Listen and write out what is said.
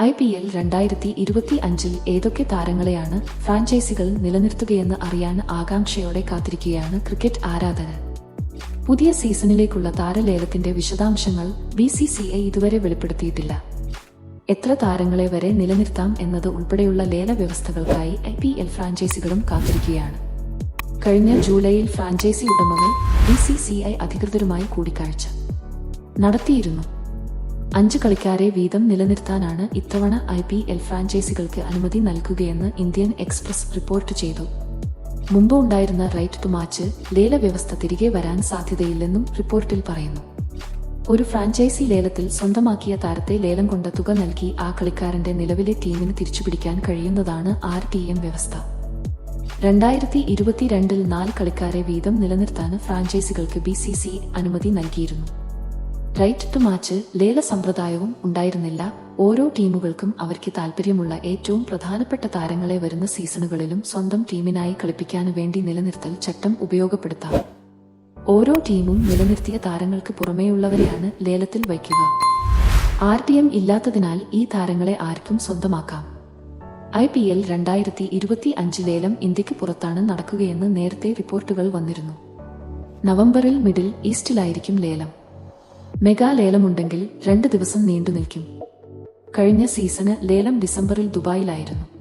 I P L രണ്ടായിരത്തി ഇരുപത്തി അഞ്ചിൽ ഏതൊക്കെ താരങ്ങളെയാണ് ഫ്രാഞ്ചൈസികൾ നിലനിർത്തുകയെന്ന് അറിയാൻ ആകാംക്ഷയോടെ കാത്തിരിക്കുകയാണ് ക്രിക്കറ്റ് ആരാധകർ. പുതിയ സീസണിലേക്കുള്ള താരലേലത്തിന്റെ വിശദാംശങ്ങൾ ബി സി സി ഐ ഇതുവരെ വെളിപ്പെടുത്തിയിട്ടില്ല. എത്ര താരങ്ങളെ വരെ നിലനിർത്താം എന്നത് ഉൾപ്പെടെയുള്ള ലേല വ്യവസ്ഥകൾക്കായി ഐ പി എൽ ഫ്രാഞ്ചൈസികളും കാത്തിരിക്കുകയാണ്. കഴിഞ്ഞ ജൂലൈയിൽ ഫ്രാഞ്ചൈസി ഉടമകൾ ബി സി സി ഐ അധികൃതരുമായി കൂടിക്കാഴ്ച നടത്തിയിരുന്നു. അഞ്ച് കളിക്കാരെ വീതം നിലനിർത്താനാണ് ഇത്തവണ ഐ പി എൽ ഫ്രാഞ്ചൈസികൾക്ക് അനുമതി നൽകുകയെന്ന് ഇന്ത്യൻ എക്സ്പ്രസ് റിപ്പോർട്ട് ചെയ്തു. മുമ്പ് ഉണ്ടായിരുന്ന റൈറ്റ് ടു മാച്ച് ലേല വ്യവസ്ഥ തിരികെ വരാൻ സാധ്യതയില്ലെന്നും റിപ്പോർട്ടിൽ പറയുന്നു. ഒരു ഫ്രാഞ്ചൈസി ലേലത്തിൽ സ്വന്തമാക്കിയ താരത്തെ ലേലം കൊണ്ട തുക നൽകി ആ കളിക്കാരന്റെ നിലവിലെ ടീമിന് തിരിച്ചുപിടിക്കാൻ കഴിയുന്നതാണ് ആർ ടി എം വ്യവസ്ഥ. രണ്ടായിരത്തി ഇരുപത്തിരണ്ടിൽ നാല് കളിക്കാരെ വീതം നിലനിർത്താൻ ഫ്രാഞ്ചൈസികൾക്ക് ബി സി സി അനുമതി നൽകിയിരുന്നു. റൈറ്റ് ടു മാച്ച് ലേല സമ്പ്രദായവും ഉണ്ടായിരുന്നില്ല. ഓരോ ടീമുകൾക്കും അവർക്ക് താല്പര്യമുള്ള ഏറ്റവും പ്രധാനപ്പെട്ട താരങ്ങളെ വരുന്ന സീസണുകളിലും സ്വന്തം ടീമിനായി കളിപ്പിക്കാൻ വേണ്ടി നിലനിർത്തൽ ചട്ടം ഉപയോഗപ്പെടുത്താം. ഓരോ ടീമും നിലനിർത്തിയ താരങ്ങൾക്ക് പുറമേയുള്ളവരെയാണ് ലേലത്തിൽ വയ്ക്കുക. ആർ ടി എം ഇല്ലാത്തതിനാൽ ഈ താരങ്ങളെ ആർക്കും സ്വന്തമാക്കാം. ഐ പി എൽ രണ്ടായിരത്തി ഇരുപത്തി അഞ്ച് ലേലം ഇന്ത്യയ്ക്ക് പുറത്താണ് നടക്കുകയെന്ന് നേരത്തെ റിപ്പോർട്ടുകൾ വന്നിരുന്നു. നവംബറിൽ മിഡിൽ ഈസ്റ്റിലായിരിക്കും ലേലം. മെഗാ ലേലമുണ്ടെങ്കിൽ രണ്ട് ദിവസം നീണ്ടു നിൽക്കും കഴിഞ്ഞ സീസണ് ലേലം ഡിസംബറിൽ ദുബായിലായിരുന്നു.